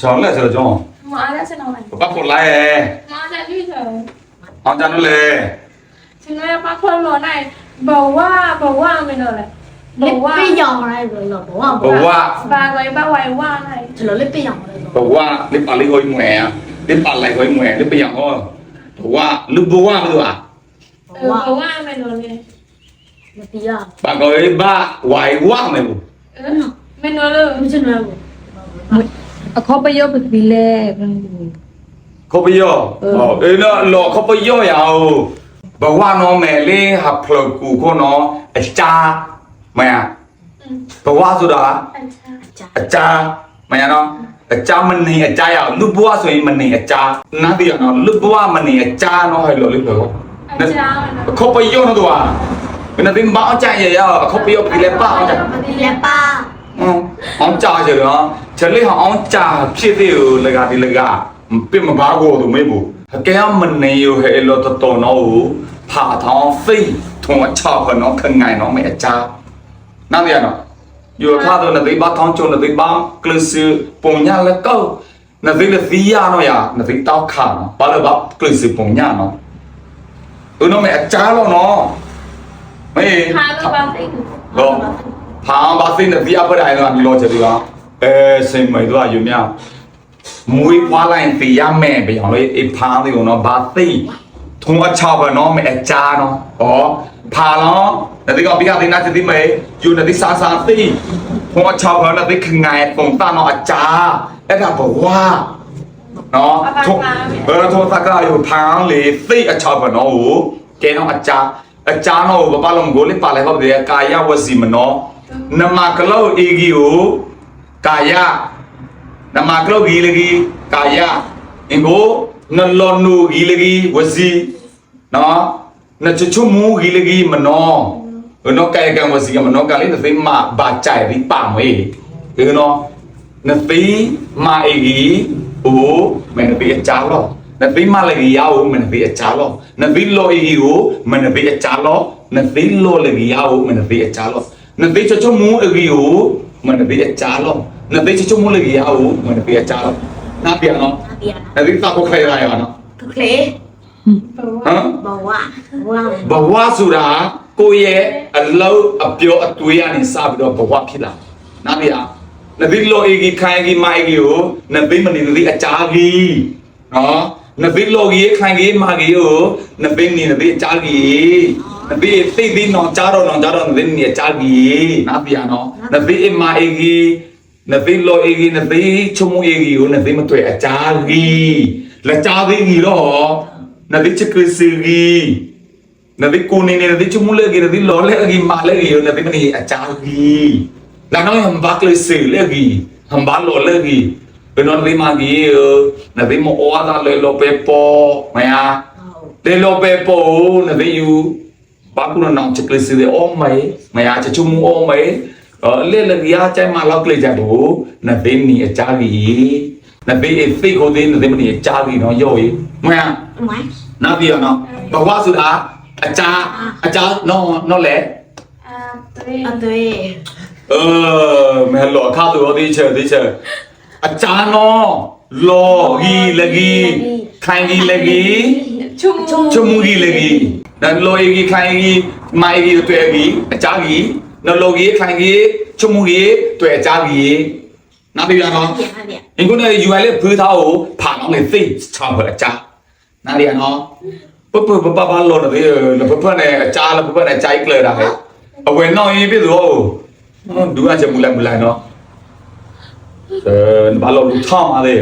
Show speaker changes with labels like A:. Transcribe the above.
A: ကျောင်းလဲဆိုတော့ကျောင်း
B: မားလည်းစနော်လိုက်
A: ဘာဖို့လိုက်ရဲ့
B: မားလည်းပြီးဆို
A: အောင်ကြလို့လေ
B: ကျွန်တော်ကခွန်လို့နိုင်ဘဝဘဝမင်းတော့လေဘ
C: လေး
B: ဝ
C: ပေးရောင်လိုက်လို့ တော့ဘဝ
A: ဘဝ
B: ဘာဝိုင်ဘာဝိုင်ဝါနိုင်
C: ကျွန်တော်လေးပေးရောင်လိုက်
A: ဘ
C: တော့
A: ဝလိပါလိဟိုမွဲလိပါလိုက်ဟိုမွဲလိပယံဟောဘဝလူဘဝမလို့อ่ะ
C: ဘဝ
B: ဘဝမင်းတော့လေ
C: မတီးရ
A: ဘာကောဘာဝိုင်ဝါမယ်ဘူး
B: မင်းတို့လို့
C: မချင်တော့ဘူး
D: အခေါ်ပယောပပီလဲဘယ်လို
A: ခေါပယောဟောအေးနော်လောခေါပယောရအောင်ဘဝနော်မယ်လေဟာဖလကူခေါနော်အချာမယဘဝဆိုတာ
C: အချာ
A: အချာမယနော်အချာမနေအချာရအောင်လူဘဝဆိုရင်မနေအချာနားတရနော်လူဘဝမနေအချာနော်ဟဲ့လို့လေပြော
B: အချာ
A: ခေါပယောနော်တော့ဘယ်နဲ့တင်ဘာ အချာရရခေါပယောပြီလေပါအောင်
C: မတီးလည်းပါ
A: အောင်ကြာကြရောချလေဟောင်းကြာဖြစ်သေးကိုလကဒီလကပြမဘာကိုတို့မေးဘူးကဲမနေရဟဲလောတတော်နော်ဖာထောင်းဖိထုံချောက်ခနော်ခငိုင်နော်မေအကြာနားရနော်ယူခါတော့နသိဘာထောင်းချုံနသိဘာကလစ်ပုံညာလကောနသိလသီယာနော်ယာနသိတောက်ခါနော်ဘာလဲဘာကလစ်ပုံညာနော်ဦးနော်မေအကြာလို့နော်မေ
B: ခါလို့ပါသိကူ
A: တော့ ဖာဘာသိနေပြပရိုင်တော့ဒီလိုချက်ဒီကအဲစိတ်မိတ်တော့ယူမြမွေးဖွားလိုက်ပြရမယ်ပြောင်းလို့အဖားလေးကတော့ဘာသိထုံအချောက်ပဲနော်မဲအချာနော်ဩဖာလောနဒီကပြရတဲ့နာတိမဲယူနဒီစာစာသိထုံအချောက်ပဲနဒီခငိုင်ပုံတနော်အချာအဲ့ဒါဘဝနော်ထုံဘယ်တော့တကယူဖားလေးသိအချောက်ပဲနော်ကဲနော်အချာအချာနော်ဘာလုံးကိုလေးပါလိုက်ဟုတ်တယ်ကာယဝစီမနော နမကလောအေဂီကိုကာယနမကလောဂီလဂီကာယအင်ကိုနလောနူဂီလဂီဝစီနော်နချချမူဂီလဂီမနောနောကာယကံဝစီကမနောကလေးနသိမဘာချိုင်ဒီပါမွေဒီနော်နသိမအေဂီအိုမနပိအချာလောနသိမလဂီယာအိုမနပိအချာလောနသိလောအေဂီကိုမနပိအချာလောနသိလောလဂီယာအိုမနပိအချာလော နသိချချမူအေဂီကိုမနပိအချာလော na te chichu mo lagi au mo na pia cha na pia no
C: အတီးရ
A: na ti ta ko khai ra ya no
C: ကလေး
B: ဘဝ
A: ha
C: ဘဝဘဝ
A: ba wa su ra ko ye a lau a pyo a twe ya ni sa bi do ba wa phit la na pia na ti lo e gi khai gi mai gi o na ti ma ni ti a cha gi no na ti lo gi khai gi ma gi o na ti ni na ti a cha gi na ti ti ti no cha ro no cha ro na ti ni a cha gi na pia no na ti e ma e gi နသိလောအေဂီနသိချုံမအေဂီကိုနသိမတွေ့အချာဂီလက်ချာသေးဂီတော့နသိချက်ကစီဂီနသိကိုနေနေနသိချုံမလေဂီနသိလောလေဂီမာလေဂီနသိမနေအချာဂီလာနော်ဟမ်ဘာကလစီလေဂီဟမ်ဘာလောလေဂီဘယ်နော်သိမာဂီနသိမအောဒါလေလောပေပေါ်မယာလေလောပေပေါ်နသိယူ bakuna nong chikle si de om mai maya cha chum om mai le le ya chai ma lok le cha bo na be ni a cha bi na be e fe ko de na de ni a cha bi no yo yi maya na bi no ba wa su da a cha a cha no no
C: le a
A: tui เออแม่หล่อข้าตัวดี
B: เช
C: อดี
A: เชออาจารย์เนาะหล่อกีเลกีใครกี
B: เล
A: กีชุมชุมกีเลกี နန်လိုအီခိုင်ကြီးမိုင်ကြီးတွေ့ကြီးအကြကြီးနလိုကြီးခိုင်ကြီးချုံမူကြီးတွေ့အကြကြီးနားပြ
C: ရနော်
A: အင်ကုန်ရဲ့ UI လေးဖေးသားကိုဖာတော့နေသိချောင်းပဲအကြနားရနော်ပပပပပလော်တယ်လပပနဲ့အကြလပပနဲ့ကြိုက်ကြလာတယ်အဝယ်နောက်ရေးပြဆိုဒူအချက်မူလိုက်မူလိုက်နော်အဲဘာလို့လူထောင်း
C: အားလေး